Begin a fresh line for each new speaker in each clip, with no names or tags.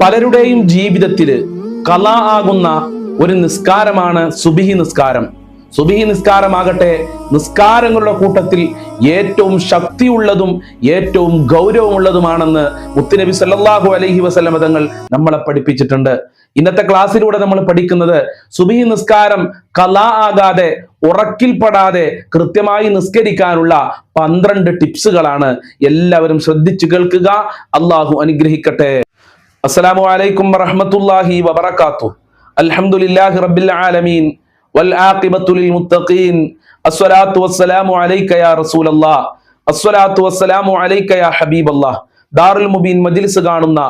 പലരുടെയും ജീവിതത്തിൽ കല ആകുന്ന ഒരു നിസ്കാരമാണ് സുബിഹി നിസ്കാരം. സുബിഹി നിസ്കാരമാകട്ടെ നിസ്കാരങ്ങളുടെ കൂട്ടത്തിൽ ഏറ്റവും ശക്തിയുള്ളതും ഏറ്റവും ഗൗരവമുള്ളതുമാണെന്ന് മുത്തുനബി സല്ലാഹു അലൈഹി വസല്ലമ തങ്ങൾ നമ്മളെ പഠിപ്പിച്ചിട്ടുണ്ട്. ഇന്നത്തെ ക്ലാസ്സിലൂടെ നമ്മൾ പഠിക്കുന്നത് സുബിഹി നിസ്കാരം കലാ ആകാതെ ഉറക്കിൽപ്പെടാതെ കൃത്യമായി നിസ്കരിക്കാനുള്ള പന്ത്രണ്ട് ടിപ്സുകളാണ്. എല്ലാവരും ശ്രദ്ധിച്ചു കേൾക്കുക. അള്ളാഹു അനുഗ്രഹിക്കട്ടെ. അസ്സലാമു അലൈക്കും വറഹ്മത്തുള്ളാഹി വബറകാതുഹു അൽഹംദുലില്ലാഹി റബ്ബിൽ ആലമീൻ. വൽ ആഖിബത്തു ലിൽ മുത്തഖീൻ. അസ്സലാത്തു വസ്സലാമു അലൈക യാ റസൂലല്ലാഹ്. അസ്സലാത്തു വസ്സലാമു അലൈക യാ ഹബീബല്ലാഹ്. ദാറുൽ മുബീൻ മജ്ലിസ് കാണുന്ന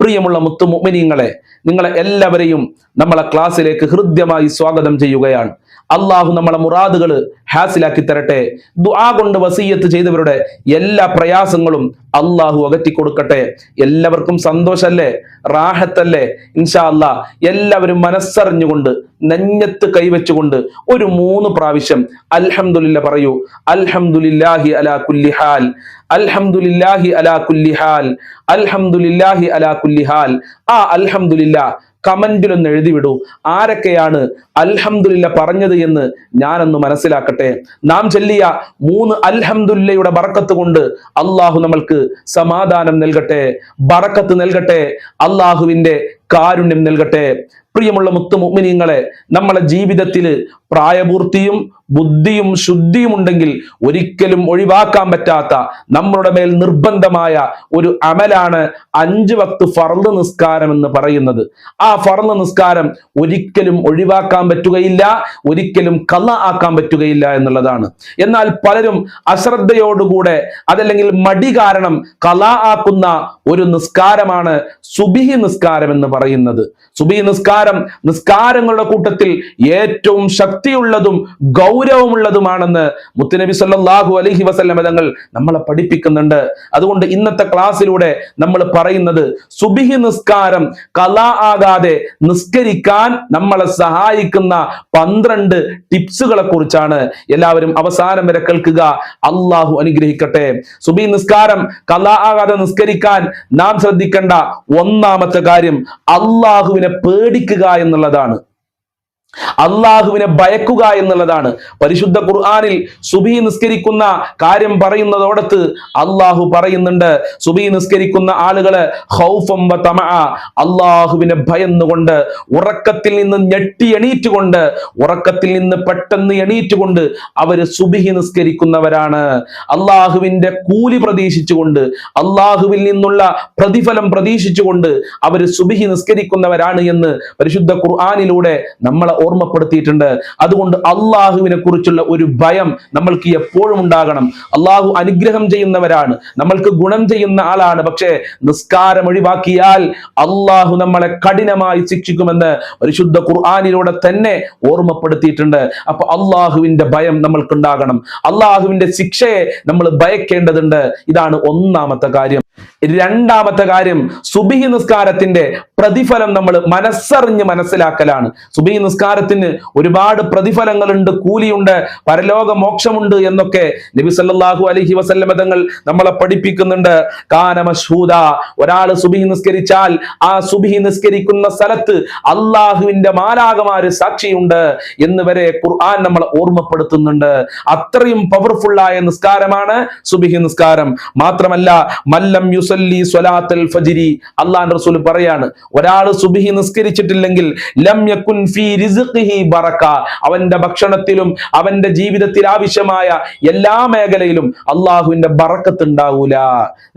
പ്രിയമുള്ള മുത്തു മുഅ്മിനീങ്ങളെ നിങ്ങളെ എല്ലാവരെയും നമ്മളെ ക്ലാസ്സിലേക്ക് ഹൃദ്യമായി സ്വാഗതം ചെയ്യുകയാണ്. അള്ളാഹു നമ്മളെ മുറാദുകൾ ഹാസിലാക്കി തരട്ടെ. ദുആ കൊണ്ട് വസീയത്ത് ചെയ്തവരുടെ എല്ലാ പ്രയാസങ്ങളും അള്ളാഹു അകറ്റി കൊടുക്കട്ടെ എല്ലാവർക്കും സന്തോഷല്ലേ? റാഹത്തല്ലേ? ഇൻഷാ അല്ലാ എല്ലാവരും മനസ്സറിഞ്ഞുകൊണ്ട് നെഞ്ഞത്ത് കൈവച്ചുകൊണ്ട് ഒരു മൂന്ന് പ്രാവശ്യം അൽഹംദുലില്ല പറയൂ. അൽഹംദുലില്ലാഹി അലാ കുല്ലി ഹാൽ. അൽഹംദുലില്ലാഹി അലാ കുല്ലി ഹാൽ. അൽഹംദുലില്ലാഹി അലാ കുല്ലി ഹാൽ. ആ അൽഹംദുലില്ലാ കമന്റിലൊന്ന് എഴുതിവിടൂ ആരൊക്കെയാണ് അൽഹംദുലില്ല പറഞ്ഞത് എന്ന് ഞാനൊന്ന് മനസ്സിലാക്കട്ടെ. നാം ചൊല്ലിയ മൂന്ന് അൽഹമുല്ലയുടെ ബറക്കത്ത് കൊണ്ട് അള്ളാഹു നമ്മൾക്ക് സമാധാനം നൽകട്ടെ ബറക്കത്ത് നൽകട്ടെ അള്ളാഹുവിന്റെ കാരുണ്യം നൽകട്ടെ. പ്രിയമുള്ള മുത്തു മുഅ്മിനീങ്ങളെ നമ്മളെ ജീവിതത്തിൽ പ്രായപൂർത്തിയും ബുദ്ധിയും ശുദ്ധിയും ഉണ്ടെങ്കിൽ ഒരിക്കലും ഒഴിവാക്കാൻ പറ്റാത്ത നമ്മളുടെ മേൽ നിർബന്ധമായ ഒരു അമലാണ് അഞ്ച് വക്ത് ഫർദ് നിസ്കാരം എന്ന് പറയുന്നത്. ആ ഫർദ് നിസ്കാരം ഒരിക്കലും ഒഴിവാക്കാൻ പറ്റുകയില്ല ഒരിക്കലും കള്ള ആക്കാൻ പറ്റുകയില്ല എന്നുള്ളതാണ്. എന്നാൽ പലരും അശ്രദ്ധയോടുകൂടെ അതല്ലെങ്കിൽ മടി കാരണം കല ആക്കുന്ന ഒരു നിസ്കാരമാണ് സുബിഹി നിസ്കാരം എന്ന് പറയുന്നത്. സുബിഹി നിസ്കാരം നിസ്കാരങ്ങളുടെ കൂട്ടത്തിൽ ഏറ്റവും ശക്തിയുള്ളതും ഗൗരവമുള്ളതുമാണെന്ന് മുത്തുനബി സല്ലാഹു അലഹി വസല്ലമ തങ്ങൾ നമ്മളെ പഠിപ്പിക്കുന്നുണ്ട്. അതുകൊണ്ട് ഇന്നത്തെ ക്ലാസ്സിലൂടെ നമ്മൾ പറയുന്നത് സുബിഹി നിസ്കാരം കല ആകാതെ നിസ്കരിക്കാൻ നമ്മളെ സഹായിക്കുന്ന പന്ത്രണ്ട് ടിപ്സുകളെ കുറിച്ചാണ് എല്ലാവരും അവസാനം വരെ കേൾക്കുക. അള്ളാഹു അനുഗ്രഹിക്കട്ടെ. സുബി നിസ്കാരം കല ആകാതെ നിസ്കരിക്കാൻ നാം ശ്രദ്ധിക്കേണ്ട ഒന്നാമത്തെ കാര്യം അള്ളാഹുവിനെ പേടിക്കുക എന്നുള്ളതാണ്. അള്ളാഹുവിനെ ഭയക്കുക എന്നുള്ളതാണ്. പരിശുദ്ധ ഖുർആാനിൽ സുബി നിസ്കരിക്കുന്ന കാര്യം പറയുന്നതോടത്ത് അള്ളാഹു പറയുന്നുണ്ട് സുബി നിസ്കരിക്കുന്ന ആളുകൾ അള്ളാഹുവിനെ ഭയന്നുകൊണ്ട് ഉറക്കത്തിൽ നിന്ന് ഞെട്ടി എണീറ്റുകൊണ്ട് ഉറക്കത്തിൽ നിന്ന് പെട്ടെന്ന് എണീറ്റുകൊണ്ട് അവർ സുബിഹി നിസ്കരിക്കുന്നവരാണ്. അള്ളാഹുവിന്റെ കൂലി പ്രതീക്ഷിച്ചുകൊണ്ട് അള്ളാഹുവിൽ നിന്നുള്ള പ്രതിഫലം പ്രതീക്ഷിച്ചുകൊണ്ട് അവർ സുബിഹി നിസ്കരിക്കുന്നവരാണ് എന്ന് പരിശുദ്ധ ഖുർആാനിലൂടെ നമ്മളെ ഓർമ്മപ്പെടുത്തിയിട്ടുണ്ട്. അതുകൊണ്ട് അള്ളാഹുവിനെ കുറിച്ചുള്ള ഒരു ഭയം നമ്മൾക്ക് എപ്പോഴും ഉണ്ടാകണം. അള്ളാഹു അനുഗ്രഹം ചെയ്യുന്നവരാണ്. നമ്മൾക്ക് ഗുണം ചെയ്യുന്ന ആളാണ്. പക്ഷേ നിസ്കാരം ഒഴിവാക്കിയാൽ അള്ളാഹു നമ്മളെ കഠിനമായി ശിക്ഷിക്കുമെന്ന് പരിശുദ്ധ ഖുർആാനിലൂടെ തന്നെ ഓർമ്മപ്പെടുത്തിയിട്ടുണ്ട്. അപ്പൊ അള്ളാഹുവിന്റെ ഭയം നമ്മൾക്ക് ഉണ്ടാകണം അള്ളാഹുവിന്റെ ശിക്ഷയെ നമ്മൾ ഭയക്കേണ്ടതുണ്ട്. ഇതാണ് ഒന്നാമത്തെ കാര്യം. രണ്ടാമത്തെ കാര്യം സുബിഹി നിസ്കാരത്തിന്റെ പ്രതിഫലം നമ്മൾ മനസ്സറിഞ്ഞ് മനസ്സിലാക്കലാണ്. സുബിഹി നിസ്കാരത്തിന് ഒരുപാട് പ്രതിഫലങ്ങളുണ്ട് കൂലിയുണ്ട് പരലോക മോക്ഷമുണ്ട് എന്നൊക്കെ നബി സല്ലാഹു അലഹി വസല്ലമ തങ്ങൾ നമ്മളെ പഠിപ്പിക്കുന്നുണ്ട്. കാനമശൂദ ഒരാൾ സുബിഹി നിസ്കരിച്ചാൽ ആ സുബിഹി നിസ്കരിക്കുന്ന സ്ഥലത്ത് അള്ളാഹുവിന്റെ മാലാകമാര് സാക്ഷിയുണ്ട് എന്ന് വരെ ഖുർആൻ നമ്മളെ ഓർമ്മപ്പെടുത്തുന്നുണ്ട്. അത്രയും പവർഫുള്ളായ നിസ്കാരമാണ് സുബിഹി നിസ്കാരം. മാത്രമല്ല മല്ലം യുസല്ലി സ്വലാത്തൽ ഫജിരി അള്ളാൻ റസൂൽ പറയാണ് ഒരാൾ സുബിഹി നിസ്കരിച്ചിട്ടില്ലെങ്കിൽ ലം യകുൻ ഫീ ബറക അവന്റെ ഭക്ഷണത്തിലും അവന്റെ ജീവിതത്തിൽ ആവശ്യമായ എല്ലാ മേഖലയിലും അള്ളാഹുവിന്റെ ബറക്കത്ത് ഉണ്ടാവൂല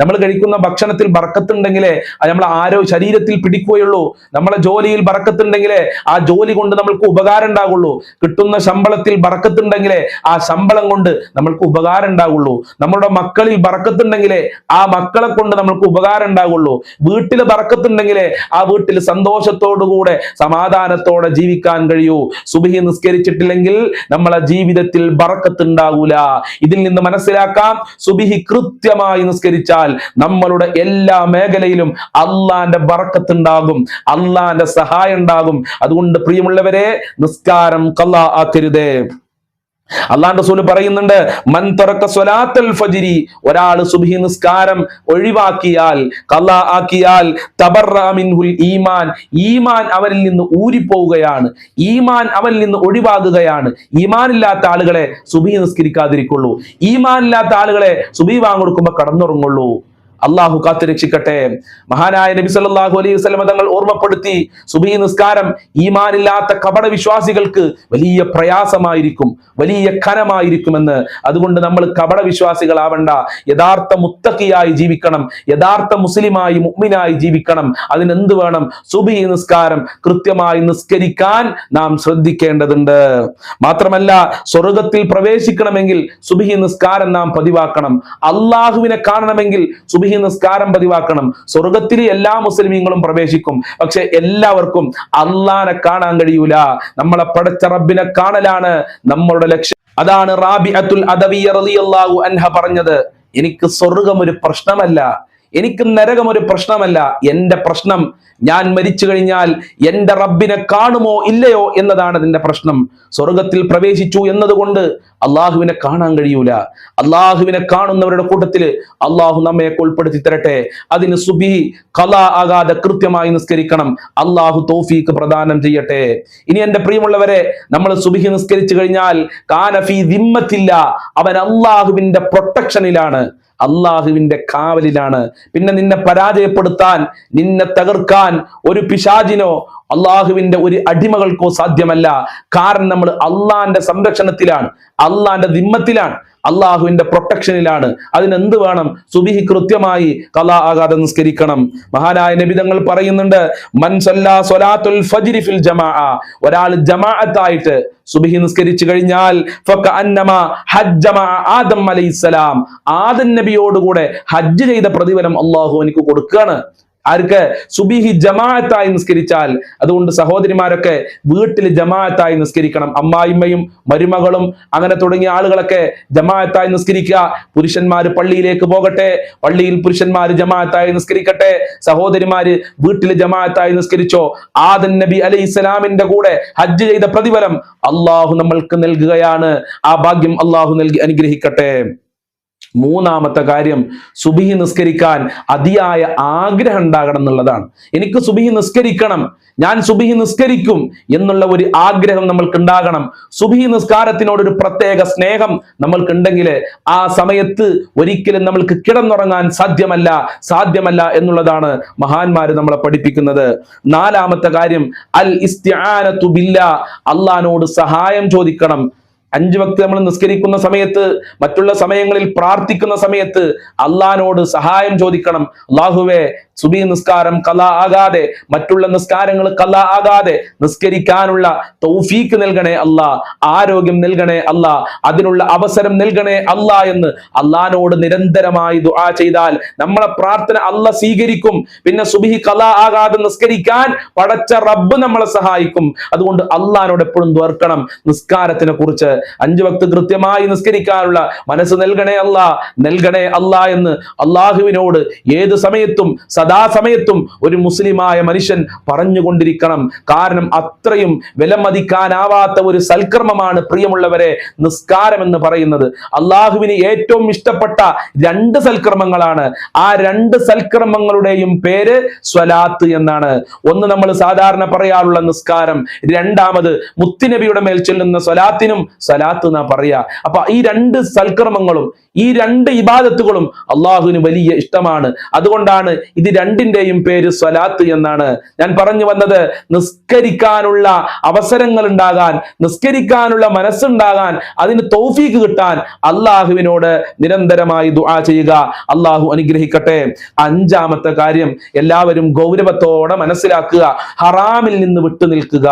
നമ്മൾ കഴിക്കുന്ന ഭക്ഷണത്തിൽ ബറക്കത്തുണ്ടെങ്കിലേ നമ്മളെ ആരോ ശരീരത്തിൽ പിടിക്കുകയുള്ളൂ. നമ്മളെ ജോലിയിൽ ബറക്കത്തുണ്ടെങ്കിലേ ആ ജോലി കൊണ്ട് നമ്മൾക്ക് ഉപകാരം ഉണ്ടാകുള്ളൂ കിട്ടുന്ന ശമ്പളത്തിൽ ബറക്കത്തുണ്ടെങ്കിലേ ആ ശമ്പളം കൊണ്ട് നമ്മൾക്ക് ഉപകാരം ഉണ്ടാകുള്ളൂ നമ്മുടെ മക്കളിൽ ബറക്കത്തുണ്ടെങ്കിലേ ആ മക്കളെ കൊണ്ട് നമ്മൾക്ക് ഉപകാരം ഉണ്ടാകുള്ളൂ വീട്ടിൽ ബറക്കത്തുണ്ടെങ്കിലേ ആ വീട്ടിൽ സന്തോഷത്തോടുകൂടെ സമാധാനത്തോടെ ജീവിക്കാൻ കഴിയൂ. സുബഹി നിസ്കരിച്ചിട്ടില്ലെങ്കിൽ നമ്മളെ ജീവിതത്തിൽ ബറക്കത്തുണ്ടാവൂല. ഇതിൽ നിന്ന് മനസ്സിലാക്കാം സുബിഹി കൃത്യമായി നിസ്കരിച്ചാൽ നമ്മളുടെ എല്ലാ മേഖലയിലും അള്ളാന്റെ ബറക്കത്തുണ്ടാകും അള്ളാന്റെ സഹായം ഉണ്ടാകും. അതുകൊണ്ട് പ്രിയമുള്ളവരെ നിസ്കാരം കല്ലാ ആക്കരുതേ. അള്ളാഹ് റസൂൽ പറയുന്നുണ്ട് മൻ തറക്ക സ്വലാത്തൽ ഫജിരി ഒരാൾ സുബഹി നിസ്കാരം ഒഴിവാക്കിയാൽ കല ആക്കിയാൽ തബർറാമിൻഹുൽ ഈമാൻ. ഈമാൻ അവരിൽ നിന്ന് ഊരിപ്പോവുകയാണ്. ഈമാൻ അവരിൽ നിന്ന് ഒഴിവാകുകയാണ്. ഈമാൻ ഇല്ലാത്ത ആളുകളെ സുബി നിസ്കരിക്കാതിരിക്കുള്ളൂ. ഈമാൻ ഇല്ലാത്ത ആളുകളെ സുബി വാങ്ങൊടുക്കുമ്പോ കടന്നുറങ്ങുള്ളൂ. അള്ളാഹു കാത്തു രക്ഷിക്കട്ടെ മഹാനായ നബി സല്ലാഹു അലൈഹി വസ്ലമ തങ്ങൾ ഓർമ്മപ്പെടുത്തി സുബഹി നിസ്കാരം ഈമാനില്ലാത്ത കപട വിശ്വാസികൾക്ക് വലിയ പ്രയാസമായിരിക്കും വലിയ ഖനമായിരിക്കുമെന്ന്. അതുകൊണ്ട് നമ്മൾ കപട വിശ്വാസികളാവണ്ട. യഥാർത്ഥ മുത്തക്കിയായി ജീവിക്കണം യഥാർത്ഥ മുസ്ലിമായി മുഗ്മിനായി ജീവിക്കണം. അതിനെന്ത് വേണം? സുബഹി നിസ്കാരം കൃത്യമായി നിസ്കരിക്കാൻ നാം ശ്രദ്ധിക്കേണ്ടതുണ്ട്. മാത്രമല്ല സ്വർഗത്തിൽ പ്രവേശിക്കണമെങ്കിൽ സുബഹി നിസ്കാരം നാം പതിവാക്കണം. അള്ളാഹുവിനെ കാണണമെങ്കിൽ സുബഹി നിസ്കാരം പതിവാക്കണം. സ്വർഗത്തിൽ എല്ലാ മുസ്ലിമീങ്ങളും പ്രവേശിക്കും. പക്ഷെ എല്ലാവർക്കും അള്ളാനെ കാണാൻ കഴിയൂല. നമ്മളെ പടച്ച റബ്ബിനെ കാണലാണ്. നമ്മളുടെ ലക്ഷ്യം. അതാണ് റാബിഅത്തുൽ അദവിയ റളിയല്ലാഹു അൻഹ പറഞ്ഞത്. എനിക്ക് സ്വർഗം ഒരു പ്രശ്നമല്ല. എനിക്ക് നരകം ഒരു പ്രശ്നമല്ല. എന്റെ പ്രശ്നം ഞാൻ മരിച്ചു കഴിഞ്ഞാൽ എന്റെ റബ്ബിനെ കാണുമോ ഇല്ലയോ എന്നതാണ് അതിന്റെ പ്രശ്നം. സ്വർഗത്തിൽ പ്രവേശിച്ചു എന്നതുകൊണ്ട് അള്ളാഹുവിനെ കാണാൻ കഴിയൂല. അള്ളാഹുവിനെ കാണുന്നവരുടെ കൂട്ടത്തിൽ അള്ളാഹു നമ്മയെ ഉൾപ്പെടുത്തി തരട്ടെ. അതിന് സുബി കല ആകാതെ കൃത്യമായി നിസ്കരിക്കണം. അള്ളാഹു തോഫീക്ക് പ്രദാനം ചെയ്യട്ടെ. ഇനി എന്റെ പ്രിയമുള്ളവരെ നമ്മൾ സുബിഹി നിസ്കരിച്ചു കഴിഞ്ഞാൽ കാനഫി ദിമ്മത്തില്ല. അവൻ അള്ളാഹുവിന്റെ പ്രൊട്ടക്ഷനിലാണ്. അള്ളാഹുവിന്റെ കാവലിലാണ്. പിന്നെ നിന്നെ പരാജയപ്പെടുത്താൻ നിന്നെ തകർക്കാൻ ഒരു പിശാജിനോ അള്ളാഹുവിന്റെ ഒരു അടിമകൾക്കോ സാധ്യമല്ല. കാരണം നമ്മൾ അള്ളാന്റെ സംരക്ഷണത്തിലാണ് അള്ളാന്റെ ദിമ്മത്തിലാണ്. അള്ളാഹുവിന്റെ പ്രൊട്ടക്ഷനിലാണ്. അതിനെന്ത് വേണം? സുബിഹി കൃത്യമായി കലാ ആകാതെ നിസ്കരിക്കണം. മഹാനായ നബിതങ്ങൾ പറയുന്നുണ്ട് ഫിൽ ഒരാൾ ജമാഅത്തായിട്ട് സുബിഹി നിസ്കരിച്ചു കഴിഞ്ഞാൽ ആദം അലൈഹിസ്സലാം. ആദം നബിയോടുകൂടെ ഹജ്ജ് ചെയ്ത പ്രതിഫലം അള്ളാഹു എനിക്ക് കൊടുക്കുകയാണ്. ആർക്ക്? സുബിഹി ജമാഅത്തായി നിസ്കരിച്ചാൽ. അതുകൊണ്ട് സഹോദരിമാരൊക്കെ വീട്ടിൽ ജമാഅത്തായി നിസ്കരിക്കണം. അമ്മായിമ്മയും മരുമകളും അങ്ങനെ തുടങ്ങിയ ആളുകളൊക്കെ ജമാഅത്തായി നിസ്കരിക്കുക. പുരുഷന്മാർ പള്ളിയിലേക്ക് പോകട്ടെ. പള്ളിയിൽ പുരുഷന്മാർ ജമാഅത്തായി നിസ്കരിക്കട്ടെ. സഹോദരിമാര് വീട്ടിൽ ജമാഅത്തായി നിസ്കരിച്ചോ? ആദൻ നബി അലൈഹി ഇസ്ലാമിന്റെ കൂടെ ഹജ്ജ് ചെയ്ത പ്രതിഫലം അള്ളാഹു നമ്മൾക്ക് നൽകുകയാണ്. ആ ഭാഗ്യം അള്ളാഹു നൽകി അനുഗ്രഹിക്കട്ടെ. മൂന്നാമത്തെ കാര്യം സുബിഹി നിസ്കരിക്കാൻ അതിയായ ആഗ്രഹം ഉണ്ടാകണം എന്നുള്ളതാണ്. എനിക്ക് സുബിഹി നിസ്കരിക്കണം ഞാൻ സുബിഹി നിസ്കരിക്കും എന്നുള്ള ഒരു ആഗ്രഹം നമ്മൾക്ക് ഉണ്ടാകണം. സുബിഹി നിസ്കാരത്തിനോട് ഒരു പ്രത്യേക സ്നേഹം നമ്മൾക്കുണ്ടെങ്കിൽ ആ സമയത്ത് ഒരിക്കലും നമ്മൾക്ക് കിടന്നുറങ്ങാൻ സാധ്യമല്ല സാധ്യമല്ല എന്നുള്ളതാണ് മഹാന്മാര് നമ്മളെ പഠിപ്പിക്കുന്നത്. നാലാമത്തെ കാര്യം അൽ ഇസ്തിആനത്തു ബില്ലാ അള്ളഹാനോട് സഹായം ചോദിക്കണം. അഞ്ചു വക്ത് നമ്മൾ നിസ്കരിക്കുന്ന സമയത്ത് മറ്റുള്ള സമയങ്ങളിൽ പ്രാർത്ഥിക്കുന്ന സമയത്ത് അള്ളഹാനോട് സഹായം ചോദിക്കണം. അള്ളാഹുവെ സുബി നിസ്കാരം കല ആകാതെ മറ്റുള്ള നിസ്കാരങ്ങൾ കല ആകാതെ നിസ്കരിക്കാനുള്ള തൗഫീക്ക് നൽകണേ അല്ല ആരോഗ്യം നൽകണേ അല്ല അതിനുള്ള അവസരം നൽകണേ അല്ല എന്ന് അള്ളഹാനോട് നിരന്തരമായി ദുആ ചെയ്താൽ നമ്മളെ പ്രാർത്ഥന അല്ല സ്വീകരിക്കും. പിന്നെ സുബിഹി കല ആകാതെ നിസ്കരിക്കാൻ പടച്ച റബ്ബ് നമ്മളെ സഹായിക്കും. അതുകൊണ്ട് അള്ളഹാനോട് എപ്പോഴും ദ്വർക്കണം നിസ്കാരത്തിനെ കുറിച്ച്. അഞ്ചു വക്ത് കൃത്യമായി നിസ്കരിക്കാനുള്ള മനസ്സ് നൽകണേ അല്ല നൽകണേ അല്ല എന്ന് അള്ളാഹുവിനോട് ഏത് സമയത്തും സദാസമയത്തും ഒരു മുസ്ലിമായ മനുഷ്യൻ പറഞ്ഞുകൊണ്ടിരിക്കണം. കാരണം അത്രയും വിലമതിക്കാനാവാത്ത ഒരു സൽക്കർമ്മമാണ് പ്രിയമുള്ളവരെ നിസ്കാരം എന്ന് പറയുന്നത്. അള്ളാഹുവിന് ഏറ്റവും ഇഷ്ടപ്പെട്ട രണ്ട് സൽക്കർമ്മങ്ങളാണ്. ആ രണ്ട് സൽക്കർമ്മങ്ങളുടെയും പേര് സ്വലാത്ത് എന്നാണ്. ഒന്ന് നമ്മൾ സാധാരണ പറയാറുള്ള നിസ്കാരം രണ്ടാമത് മുത്തിനബിയുടെ മേൽ ചെല്ലുന്ന സ്വലാത്തിനും സ്വലാത്ത് എന്നാ പറയാ. അപ്പൊ ഈ രണ്ട് സൽക്രമങ്ങളും ഈ രണ്ട് ഇബാദത്തുകളും അള്ളാഹുവിന് വലിയ ഇഷ്ടമാണ്. അതുകൊണ്ടാണ് ഇത് രണ്ടിന്റെയും പേര് സ്വലാത്ത് എന്നാണ്. ഞാൻ പറഞ്ഞു വന്നത് നിസ്കരിക്കാനുള്ള അവസരങ്ങൾ ഉണ്ടാകാൻ നിസ്കരിക്കാനുള്ള മനസ്സുണ്ടാകാൻ അതിന് തൗഫീക്ക് കിട്ടാൻ അള്ളാഹുവിനോട് നിരന്തരമായി ദുആ ചെയ്യുക. അള്ളാഹു അനുഗ്രഹിക്കട്ടെ. അഞ്ചാമത്തെ കാര്യം എല്ലാവരും ഗൗരവത്തോടെ മനസ്സിലാക്കുക. ഹറാമിൽ നിന്ന് വിട്ടു നിൽക്കുക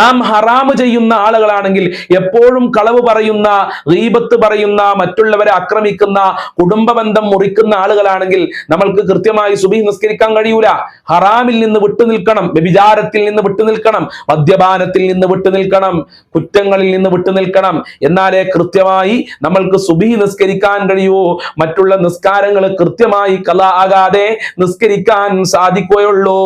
നാം ഹറാമ് ചെയ്യുന്ന ആളുകളാണെങ്കിൽ എപ്പോഴും കളവ് പറയുന്ന റീബത്ത് പറയുന്ന മറ്റുള്ളവരെ ആക്രമിക്കുന്ന കുടുംബബന്ധം മുറിക്കുന്ന ആളുകളാണെങ്കിൽ നമ്മൾക്ക് കൃത്യമായി സുബി നിസ്കരിക്കാൻ കഴിയൂല. ഹറാമിൽ നിന്ന് വിട്ടു നിൽക്കണം വ്യഭിചാരത്തിൽ നിന്ന് വിട്ടു നിൽക്കണം മദ്യപാനത്തിൽ നിന്ന് വിട്ടു നിൽക്കണം കുറ്റങ്ങളിൽ നിന്ന് വിട്ടു നിൽക്കണം. എന്നാലേ കൃത്യമായി നമ്മൾക്ക് സുബി നിസ്കരിക്കാൻ കഴിയൂ. മറ്റുള്ള നിസ്കാരങ്ങൾ കൃത്യമായി കല ആകാതെ നിസ്കരിക്കാൻ സാധിക്കുകയുള്ളൂ.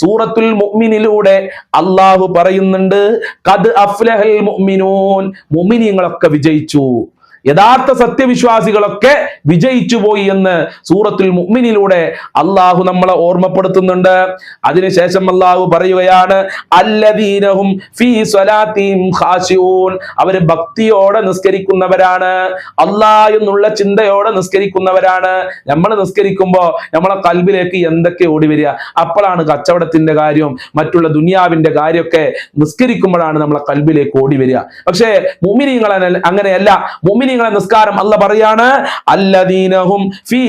സൂറത്തുൽ മുഅ്മിനിലൂടെ അള്ളാഹു പറയും പറയുന്നുണ്ട് കത് അഫ്ലഹൽ മുഅ്മിനൂൻ. മുഅ്മിനീങ്ങളൊക്കെ വിജയിച്ചു. യഥാർത്ഥ സത്യവിശ്വാസികളൊക്കെ വിജയിച്ചു പോയി എന്ന് സൂറത്തുൽ മുഅ്മിനിലൂടെ അള്ളാഹു നമ്മളെ ഓർമ്മപ്പെടുത്തുന്നുണ്ട്. അതിനുശേഷം അള്ളാഹു പറയുകയാണ് അല്ലദീനഹും ഫീ അവർ ഭക്തിയോടെ നിസ്കരിക്കുന്നവരാണ്. അല്ലാ എന്നുള്ള ചിന്തയോടെ നിസ്കരിക്കുന്നവരാണ്. നമ്മൾ നിസ്കരിക്കുമ്പോൾ നമ്മളെ കൽബിലേക്ക് എന്തൊക്കെ ഓടി വരിക? അപ്പോഴാണ് കച്ചവടത്തിന്റെ കാര്യം മറ്റുള്ള ദുനിയാവിന്റെ കാര്യമൊക്കെ നിസ്കരിക്കുമ്പോഴാണ് നമ്മളെ കൽബിലേക്ക് ഓടി വരിക. പക്ഷേ മുമിനിങ്ങൾ അങ്ങനെയല്ല. മുമിനിങ്ങളെ നിസ്കാരം അല്ല പറയാണ് അല്ലദീനഹും ഫീ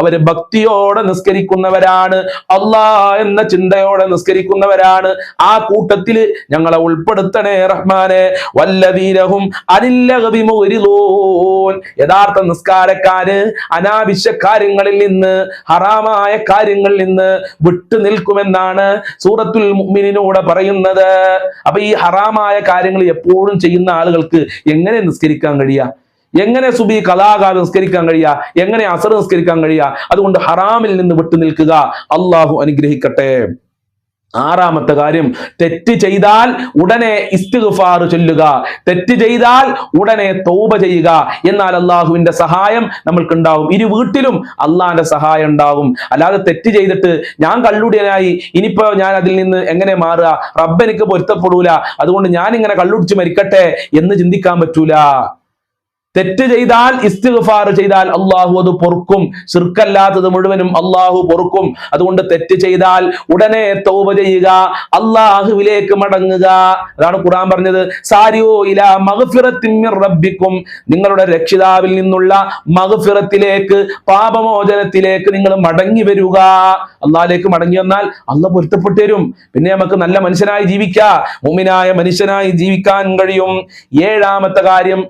അവർ ഭക്തിയോടെ നിസ്കരിക്കുന്നവരാണ് അല്ലാ എന്ന ചിന്തയോടെ നിസ്കരിക്കുന്നവരാണ്. ആ കൂട്ടത്തിൽ ഞങ്ങളെ ഉൾപ്പെടുത്തണേ റഹ്മാനെ വല്ലദീനഹും അനില്ലഗബി യഥാർത്ഥ നിസ്കാരക്കാര് അനാവശ്യ കാര്യങ്ങളിൽ നിന്ന് ഹറാമായ കാര്യങ്ങളിൽ നിന്ന് വിട്ടു നിൽക്കുമെന്നാണ് സൂറത്തുൽ മുമ്മിനോട് പറയുന്നത്. അപ്പൊ ഈ ഹറാമായ കാര്യങ്ങൾ എപ്പോഴും ചെയ്യുന്ന ആളുകൾക്ക് എങ്ങനെ നിസ്കരിക്കാൻ കഴിയുക എങ്ങനെ സുബി കലാകാലം നിസ്കരിക്കാൻ കഴിയുക എങ്ങനെ അസർ നിസ്കരിക്കാൻ കഴിയുക അതുകൊണ്ട് ഹറാമിൽ നിന്ന് വിട്ടു നിൽക്കുക. അള്ളാഹു അനുഗ്രഹിക്കട്ടെ. ആറാമത്തെ കാര്യം തെറ്റ് ചെയ്താൽ ഉടനെ ഇസ്തിഗ്ഫാർ ചൊല്ലുക. തെറ്റ് ചെയ്താൽ ഉടനെ തൗബ ചെയ്യുക. എന്നാൽ അള്ളാഹുവിന്റെ സഹായം നമ്മൾക്ക് ഉണ്ടാവും ഇരു വീട്ടിലും അള്ളാഹിന്റെ സഹായം ഉണ്ടാവും. അല്ലാതെ തെറ്റ് ചെയ്തിട്ട് ഞാൻ കള്ളുടിയനായി ഇനിയിപ്പോ ഞാൻ അതിൽ നിന്ന് എങ്ങനെ മാറുക? റബ്ബ് എനിക്ക് പൊരുത്തപ്പെടൂല. അതുകൊണ്ട് ഞാൻ ഇങ്ങനെ കള്ളുടിച്ച് മരിക്കട്ടെ എന്ന് ചിന്തിക്കാൻ പറ്റൂല. തെറ്റ് ചെയ്താൽ ഇസ്തിഗ്ഫാർ ചെയ്താൽ അള്ളാഹു അത് പൊറുക്കും. ശിർക്കല്ലാത്തത് മുഴുവനും അള്ളാഹു പൊറുക്കും. അതുകൊണ്ട് തെറ്റ് ചെയ്താൽ ഉടനെ തൗബ ചെയ്യുക അള്ളാഹുവിലേക്ക് മടങ്ങുക. അതാണ് ഖുർആൻ പറഞ്ഞത്. സാരിയോ ഇല റബ്ബിക്കും. നിങ്ങളുടെ രക്ഷിതാവിൽ നിന്നുള്ള മഗ്ഫിറത്തിലേക്ക് പാപമോചനത്തിലേക്ക് നിങ്ങൾ മടങ്ങി വരിക. അള്ളാഹിലേക്ക് മടങ്ങി വന്നാൽ അള്ളാഹ് പൊരുത്തപ്പെട്ടു തരും. പിന്നെ നമുക്ക് നല്ല മനുഷ്യനായി ജീവിക്കാം. മുമിനായ മനുഷ്യനായി ജീവിക്കാൻ കഴിയും. ഏഴാമത്തെ കാര്യം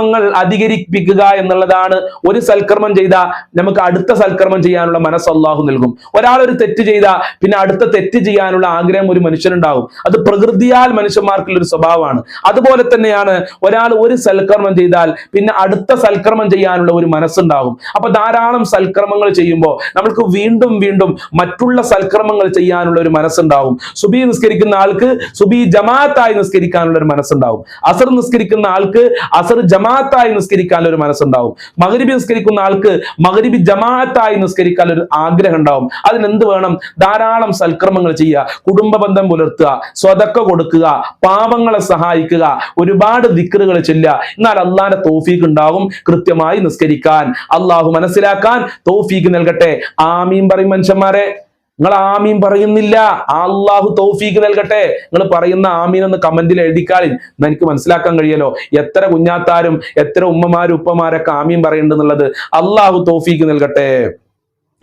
സൽക്കർമ്മങ്ങൾ അധികരിപ്പിക്കുക എന്നുള്ളതാണ് ഒരു സൽക്കർമ്മം ചെയ്ത നമുക്ക് അടുത്ത സൽക്കർമ്മം ചെയ്യാനുള്ള മനസ്സ് അള്ളാഹു നൽകും. ഒരാൾ ഒരു തെറ്റ് ചെയ്ത പിന്നെ അടുത്ത തെറ്റ് ചെയ്യാനുള്ള ആഗ്രഹം ഒരു മനുഷ്യനുണ്ടാവും അത് പ്രകൃതിയാൽ മനുഷ്യന്മാർക്കുള്ള ഒരു സ്വഭാവമാണ്. അതുപോലെ തന്നെയാണ് ഒരാൾ ഒരു സൽക്കർമ്മം ചെയ്താൽ പിന്നെ അടുത്ത സൽക്കർമ്മം ചെയ്യാനുള്ള ഒരു മനസ്സുണ്ടാകും. അപ്പൊ ധാരാളം സൽക്കർമ്മങ്ങൾ ചെയ്യുമ്പോൾ നമ്മൾക്ക് വീണ്ടും വീണ്ടും മറ്റുള്ള സൽക്കർമ്മങ്ങൾ ചെയ്യാനുള്ള ഒരു മനസ്സുണ്ടാവും സുബി നിസ്കരിക്കുന്ന ആൾക്ക് സുബി ജമാഅത്തായി നിസ്കരിക്കാനുള്ള ഒരു മനസ്സുണ്ടാവും അസർ നിസ്കരിക്കുന്ന ആൾക്ക് അസർ ജമാഅത്തായി നിസ്കരിക്കാൻ ഒരു മനസ്സുണ്ടാവും. മകരിബി നിസ്കരിക്കുന്ന ആൾക്ക് മകരിബി ജമാഅത്തായി നിസ്കരിക്കാൻ ഒരു ആഗ്രഹം ഉണ്ടാവും അതിനെന്ത് വേണം? ധാരാളം സൽക്കർമ്മങ്ങൾ ചെയ്യുക കുടുംബ ബന്ധം പുലർത്തുക സ്വതക്ക കൊടുക്കുക പാപങ്ങളെ സഹായിക്കുക ഒരുപാട് ദിക്കറുകൾ ചെല്ലുക. എന്നാൽ അള്ളാന്റെ തോഫീക്ക് ഉണ്ടാവും കൃത്യമായി നിസ്കരിക്കാൻ. അള്ളാഹു മനസ്സിലാക്കാൻ തോഫീക്ക് നൽകട്ടെ. ആമീൻ പറയും മനുഷ്യന്മാരെ. നിങ്ങൾ ആമീൻ പറയുന്നില്ല. അള്ളാഹു തൗഫീക്ക് നൽകട്ടെ. നിങ്ങൾ പറയുന്ന ആമീൻ എന്ന് കമന്റിൽ എഴുതിക്കാളിൻ എന്ന് എനിക്ക് മനസ്സിലാക്കാൻ കഴിയല്ലോ. എത്ര കുഞ്ഞാത്താരും എത്ര ഉമ്മമാരും ഉപ്പമാരൊക്കെ ആമീൻ പറയുന്നുണ്ടെന്നുള്ളത് അള്ളാഹു തൗഫീക്ക് നൽകട്ടെ.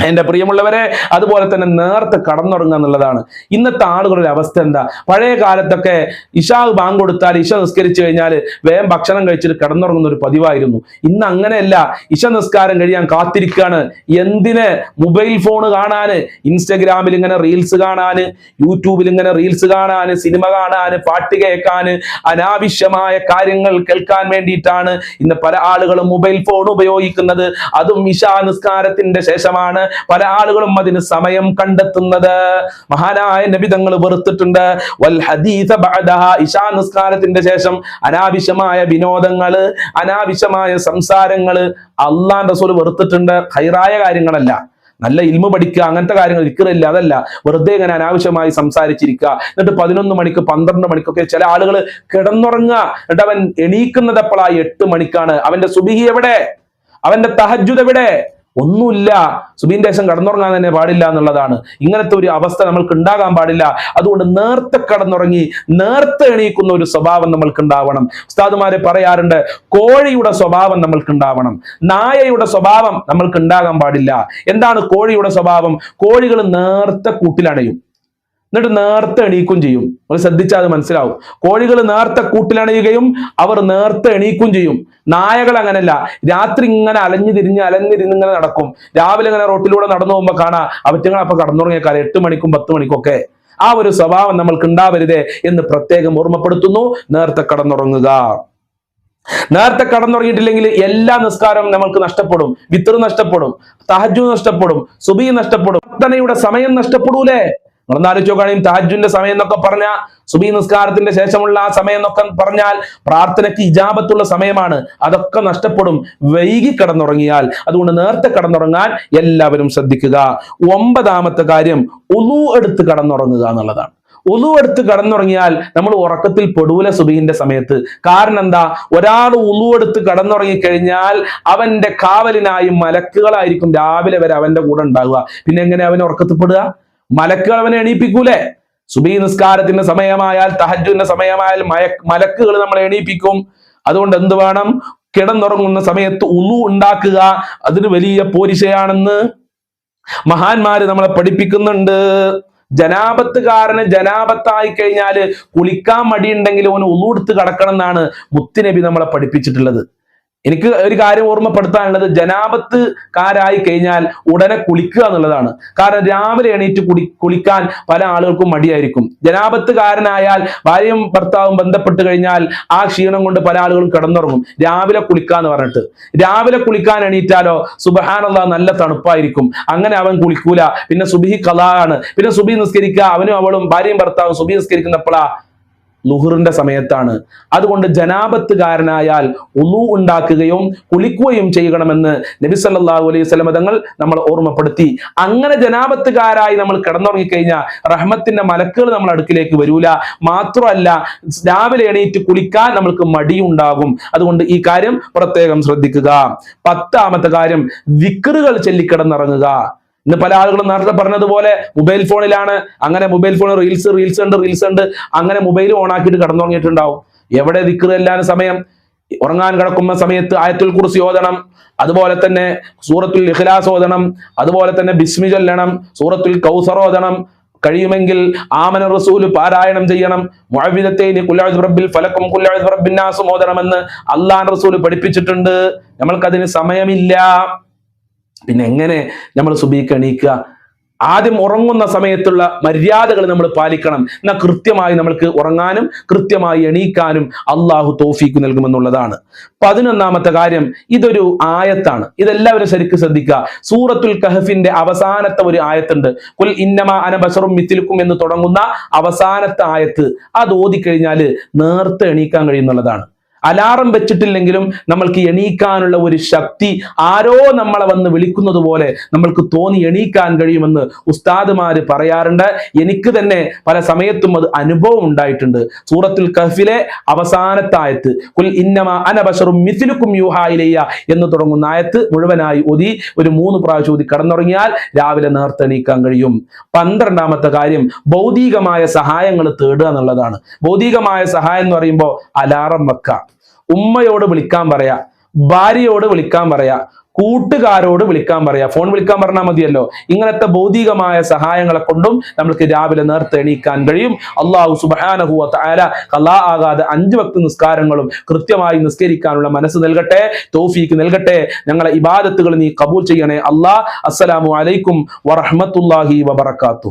എന്റെ പ്രിയമുള്ളവരെ അതുപോലെ തന്നെ നേർത്ത് കടന്നുറങ്ങുക എന്നുള്ളതാണ്. ഇന്നത്തെ ആളുകളുടെ അവസ്ഥ എന്താ? പഴയ കാലത്തൊക്കെ ഇഷാവ് ബാങ്ക് കൊടുത്താൽ ഇഷ നിസ്കരിച്ചു കഴിഞ്ഞാൽ വേഗം ഭക്ഷണം കഴിച്ചിട്ട് കടന്നുറങ്ങുന്ന ഒരു പതിവായിരുന്നു. ഇന്ന് അങ്ങനെയല്ല. ഇഷ നിസ്കാരം കഴിയാൻ കാത്തിരിക്കുകയാണ്. എന്തിന്? മൊബൈൽ ഫോൺ കാണാന് ഇൻസ്റ്റഗ്രാമിൽ ഇങ്ങനെ റീൽസ് കാണാന് യൂട്യൂബിൽ ഇങ്ങനെ റീൽസ് കാണാന് സിനിമ കാണാന് പാട്ട് കേൾക്കാന് അനാവശ്യമായ കാര്യങ്ങൾ കേൾക്കാൻ വേണ്ടിയിട്ടാണ് ഇന്ന് പല ആളുകളും മൊബൈൽ ഫോൺ ഉപയോഗിക്കുന്നത്. അതും ഇഷ നിസ്കാരത്തിന്റെ ശേഷമാണ്. പല ആളുകളും അതിന് സമയം കണ്ടെത്തുന്നത്. മഹാനായ നബിതങ്ങൾ വെറുത്തിട്ടുണ്ട്. വൽ ഹദീസ നിസ്കാരത്തിന്റെ ശേഷം അനാവശ്യമായ വിനോദങ്ങൾ അനാവശ്യമായ സംസാരങ്ങൾ അള്ളാൻ റസൂൽ വെറുത്തിട്ടുണ്ട്. ഹൈറായ കാര്യങ്ങളല്ല. നല്ല ഇൽമ പഠിക്കുക അങ്ങനത്തെ കാര്യങ്ങൾ ഇക്കറില്ല അതല്ല വെറുതെ ഇങ്ങനെ അനാവശ്യമായി സംസാരിച്ചിരിക്കുക. എന്നിട്ട് പതിനൊന്ന് മണിക്ക് പന്ത്രണ്ട് മണിക്കൊക്കെ ചില ആളുകൾ കിടന്നുറങ്ങുക. എന്നിട്ട് അവൻ എണീക്കുന്നത് എപ്പോഴാ എട്ട് മണിക്കാണ്. അവന്റെ സുബിഹി എവിടെ? അവന്റെ തഹജുദ് എവിടെ? ഒന്നുമില്ല. സുബീൻ ദേശം കടന്നുറങ്ങാൻ തന്നെ പാടില്ല എന്നുള്ളതാണ്. ഇങ്ങനത്തെ ഒരു അവസ്ഥ നമ്മൾക്ക് ഉണ്ടാകാൻ പാടില്ല. അതുകൊണ്ട് നേർത്തെ കടന്നുറങ്ങി നേർത്തെ എണീക്കുന്ന ഒരു സ്വഭാവം നമ്മൾക്ക് ഉണ്ടാവണം ഉസ്താദുമാരെ പറയാറുണ്ട് കോഴിയുടെ സ്വഭാവം നമ്മൾക്ക് ഉണ്ടാവണം നായയുടെ സ്വഭാവം നമ്മൾക്ക് ഉണ്ടാകാൻ പാടില്ല. എന്താണ് കോഴിയുടെ സ്വഭാവം? കോഴികൾ നേർത്തെ കൂട്ടിലണയും. എന്നിട്ട് നേർത്തെ എണീക്കും ചെയ്യും. നമ്മൾ ശ്രദ്ധിച്ചാൽ അത് മനസ്സിലാവും. കോഴികൾ നേർത്തെ കൂട്ടിലണയുകയും അവർ നേർത്തെ എണീക്കും ചെയ്യും. നായകൾ അങ്ങനല്ല. രാത്രി ഇങ്ങനെ അലഞ്ഞു തിരിഞ്ഞ് അലഞ്ഞിരിഞ്ഞ് ഇങ്ങനെ നടക്കും. രാവിലെ ഇങ്ങനെ റോട്ടിലൂടെ നടന്നു പോകുമ്പോൾ കാണാം അവറ്റങ്ങൾ അപ്പൊ കടന്നുറങ്ങിയേക്കാൾ എട്ട് മണിക്കും പത്ത് മണിക്കൊക്കെ. ആ ഒരു സ്വഭാവം നമ്മൾക്ക് ഉണ്ടാവരുതേ എന്ന് പ്രത്യേകം ഓർമ്മപ്പെടുത്തുന്നു. നേരത്തെ കടന്നുറങ്ങുക. നേരത്തെ കടന്നുറങ്ങിയിട്ടില്ലെങ്കിൽ എല്ലാ നിസ്കാരവും നമ്മൾക്ക് നഷ്ടപ്പെടും. വിത്തർ നഷ്ടപ്പെടും. തഹജു നഷ്ടപ്പെടും. സുബി നഷ്ടപ്പെടും. സമയം നഷ്ടപ്പെടൂലേ? നിങ്ങളൊന്നാലോചിച്ച് നോക്കുകയാണെങ്കിൽ താജുവിന്റെ സമയം എന്നൊക്കെ പറഞ്ഞ സുബി നിസ്കാരത്തിന്റെ ശേഷമുള്ള ആ സമയം എന്നൊക്കെ പറഞ്ഞാൽ പ്രാർത്ഥനയ്ക്ക് ഇജാപത്തുള്ള സമയമാണ്. അതൊക്കെ നഷ്ടപ്പെടും. വൈകി കിടന്നുറങ്ങിയാൽ അതുകൊണ്ട് നേരത്തെ കിടന്നുറങ്ങാൻ എല്ലാവരും ശ്രദ്ധിക്കുക. ഒമ്പതാമത്തെ കാര്യം ഉളു എടുത്ത് കിടന്നുറങ്ങുക എന്നുള്ളതാണ്. ഉളു എടുത്ത് കടന്നുറങ്ങിയാൽ നമ്മൾ ഉറക്കത്തിൽ പെടൂല സുബീന്റെ സമയത്ത്. കാരണം എന്താ? ഒരാൾ ഉളു എടുത്ത് കടന്നുറങ്ങി കഴിഞ്ഞാൽ അവന്റെ കാവലിനായും മലക്കുകളായിരിക്കും രാവിലെ വരെ അവന്റെ കൂടെ ഉണ്ടാവുക. പിന്നെ എങ്ങനെ അവൻ ഉറക്കത്തിൽ പെടുക? മലക്കുകൾ അവനെ എണീപ്പിക്കൂലേ? സുബി നിസ്കാരത്തിന്റെ സമയമായാൽ തഹജുവിന്റെ സമയമായാൽ മയ മലക്കുകൾ നമ്മളെ എണീപ്പിക്കും. അതുകൊണ്ട് എന്ത് വേണം? കിടന്നുറങ്ങുന്ന സമയത്ത് ഉളു ഉണ്ടാക്കുക. അതിന് വലിയ പോരിശയാണെന്ന് മഹാന്മാര് നമ്മളെ പഠിപ്പിക്കുന്നുണ്ട്. ജനാപത്തുകാരന് ജനാപത്തായി കഴിഞ്ഞാൽ കുളിക്കാൻ മടിയുണ്ടെങ്കിൽ ഓന് ഉളുടുത്ത് കടക്കണം എന്നാണ് മുത്തുനബി നമ്മളെ പഠിപ്പിച്ചിട്ടുള്ളത്. എനിക്ക് ഒരു കാര്യം ഓർമ്മപ്പെടുത്താനുള്ളത് ജനാപത്തുകാരായി കഴിഞ്ഞാൽ ഉടനെ കുളിക്കുക എന്നുള്ളതാണ്. കാരണം രാവിലെ എണീറ്റ് കുടി കുളിക്കാൻ പല ആളുകൾക്കും മടിയായിരിക്കും. ജനാപത്തുകാരനായാൽ ഭാര്യയും ഭർത്താവും ബന്ധപ്പെട്ട് കഴിഞ്ഞാൽ ആ ക്ഷീണം കൊണ്ട് പല ആളുകളും കിടന്നുറങ്ങും. രാവിലെ കുളിക്കുക കുളിക്കാന്ന് പറഞ്ഞിട്ട്. രാവിലെ കുളിക്കാൻ എണീറ്റാലോ സുബഹാനുള്ള നല്ല തണുപ്പായിരിക്കും. അങ്ങനെ അവൻ കുളിക്കൂല. പിന്നെ സുബിഹി ആണ്. പിന്നെ സുബി നിസ്കരിക്കുക അവനും അവളും ഭാര്യയും ഭർത്താവും സുബി നിസ്കരിക്കുന്നപ്പോഴാ ലുഹറിന്റെ സമയത്താണ്. അതുകൊണ്ട് ജനാപത്തുകാരനായാൽ ഉളു ഉണ്ടാക്കുകയും കുളിക്കുകയും ചെയ്യണമെന്ന് നബി സല്ലല്ലാഹു അലൈഹി വസല്ലം തങ്ങൾ നമ്മൾ ഓർമ്മപ്പെടുത്തി. അങ്ങനെ ജനാപത്തുകാരായി നമ്മൾ കിടന്നുറങ്ങിക്കഴിഞ്ഞാൽ റഹ്മത്തിന്റെ മലക്കുകൾ നമ്മൾ അടുക്കിലേക്ക് വരൂല. മാത്രമല്ല രാവിലെ എണീറ്റ് കുളിക്കാൻ നമ്മൾക്ക് മടിയുണ്ടാകും. അതുകൊണ്ട് ഈ കാര്യം പ്രത്യേകം ശ്രദ്ധിക്കുക. പത്താമത്തെ കാര്യം വിക്കറുകൾ ചൊല്ലിക്കിടന്നിറങ്ങുക. ഇന്ന് പല ആളുകളും നേരത്തെ പറഞ്ഞതുപോലെ മൊബൈൽ ഫോണിലാണ്. അങ്ങനെ മൊബൈൽ ഫോൺ റീൽസ് റീൽസ് ഉണ്ട് റീൽസ് ഉണ്ട്. അങ്ങനെ മൊബൈൽ ഓൺ ആക്കിയിട്ട് കടന്നുറങ്ങിയിട്ടുണ്ടാവും. എവിടെ ദിക്കറ് സമയം? ഉറങ്ങാൻ കിടക്കുന്ന സമയത്ത് ആയത്തുൽ കുറിച്ച് ഓതണം. അതുപോലെ തന്നെ സൂറത്തുൽ ഇഖ്ലാസ് ഓതണം. അതുപോലെ തന്നെ ബിസ്മി ചൊല്ലണം. സൂറത്തുൽ കൗസർ ഓതണം. കഴിയുമെങ്കിൽ ആമന റസൂൽ പാരായണം ചെയ്യണം. മുഴവിധത്തേന് കുല്ലാഴ്ബിൽ ഫലക്കും കുല്ലാഴ്ബിന്നാസും ഓതണമെന്ന് അള്ളാൻ റസൂൽ പഠിപ്പിച്ചിട്ടുണ്ട്. നമ്മൾക്കതിന് സമയമില്ല. പിന്നെ എങ്ങനെ നമ്മൾ സുബീക്ക് എണീക്കുക? ആദ്യം ഉറങ്ങുന്ന സമയത്തുള്ള മര്യാദകൾ നമ്മൾ പാലിക്കണം. എന്നാൽ കൃത്യമായി നമ്മൾക്ക് ഉറങ്ങാനും കൃത്യമായി എണീക്കാനും അള്ളാഹു തോഫീക്ക് നൽകുമെന്നുള്ളതാണ്. പതിനൊന്നാമത്തെ കാര്യം ഇതൊരു ആയത്താണ്. ഇതെല്ലാവരും ശരിക്ക് ശ്രദ്ധിക്കുക. സൂറത്തുൽ കഹഫിന്റെ അവസാനത്തെ ഒരു ആയത്തുണ്ട്. കുൽ ഇന്നമ അന ബഷറും മിത്തിൽക്കും എന്ന് തുടങ്ങുന്ന അവസാനത്തെ ആയത്ത്. അത് ഓതിക്കഴിഞ്ഞാൽ നേർത്ത് എണീക്കാൻ കഴിയുന്നുള്ളതാണ്. അലാറം വെച്ചിട്ടില്ലെങ്കിലും നമ്മൾക്ക് എണീക്കാനുള്ള ഒരു ശക്തി ആരോ നമ്മളെ വന്ന് വിളിക്കുന്നത് പോലെ നമ്മൾക്ക് തോന്നി എണീക്കാൻ കഴിയുമെന്ന് ഉസ്താദുമാര് പറയാറുണ്ട്. എനിക്ക് തന്നെ പല സമയത്തും അത് അനുഭവം ഉണ്ടായിട്ടുണ്ട്. സൂറത്തുൽ കഫിലെ അവസാനത്തായത്ത് കുൽ ഇന്നമ അനബഷറും മിഥിലുക്കും യൂഹായിലയ്യ എന്ന് തുടങ്ങുന്ന ആയത്ത് മുഴുവനായി ഒതി ഒരു മൂന്ന് പ്രാവശ്യം ഒതി കടന്നുറങ്ങിയാൽ രാവിലെ നേർത്തെണീക്കാൻ കഴിയും. പന്ത്രണ്ടാമത്തെ കാര്യം ഭൗതികമായ സഹായങ്ങൾ തേടുക എന്നുള്ളതാണ്. ഭൗതികമായ സഹായം എന്ന് പറയുമ്പോൾ അലാറം വെക്കുക. ഉമ്മയോട് വിളിക്കാൻ പറയാ ഭാര്യയോട് വിളിക്കാൻ പറയാ കൂട്ടുകാരോട് വിളിക്കാൻ പറയാ. ഫോൺ വിളിക്കാൻ പറഞ്ഞാൽ മതിയല്ലോ. ഇങ്ങനത്തെ ഭൗതികമായ സഹായങ്ങളെ കൊണ്ടും നമ്മൾക്ക് രാവിലെ നേരത്തെ എണീക്കാൻ കഴിയും. അള്ളാഹു സുബാനഹുവ താര കലാ ആകാതെ അഞ്ച് വക്ത നിസ്കാരങ്ങളും കൃത്യമായി നിസ്കരിക്കാനുള്ള മനസ്സ് നൽകട്ടെ തോഫീക്ക് നൽകട്ടെ. ഞങ്ങളെ ഇബാദത്തുകൾ നീ കബൂൽ ചെയ്യണേ അള്ളാഹ് അസ്സലാമു അലൈക്കും വറഹ്മത്തുള്ളാഹി വബറകാതുഹു.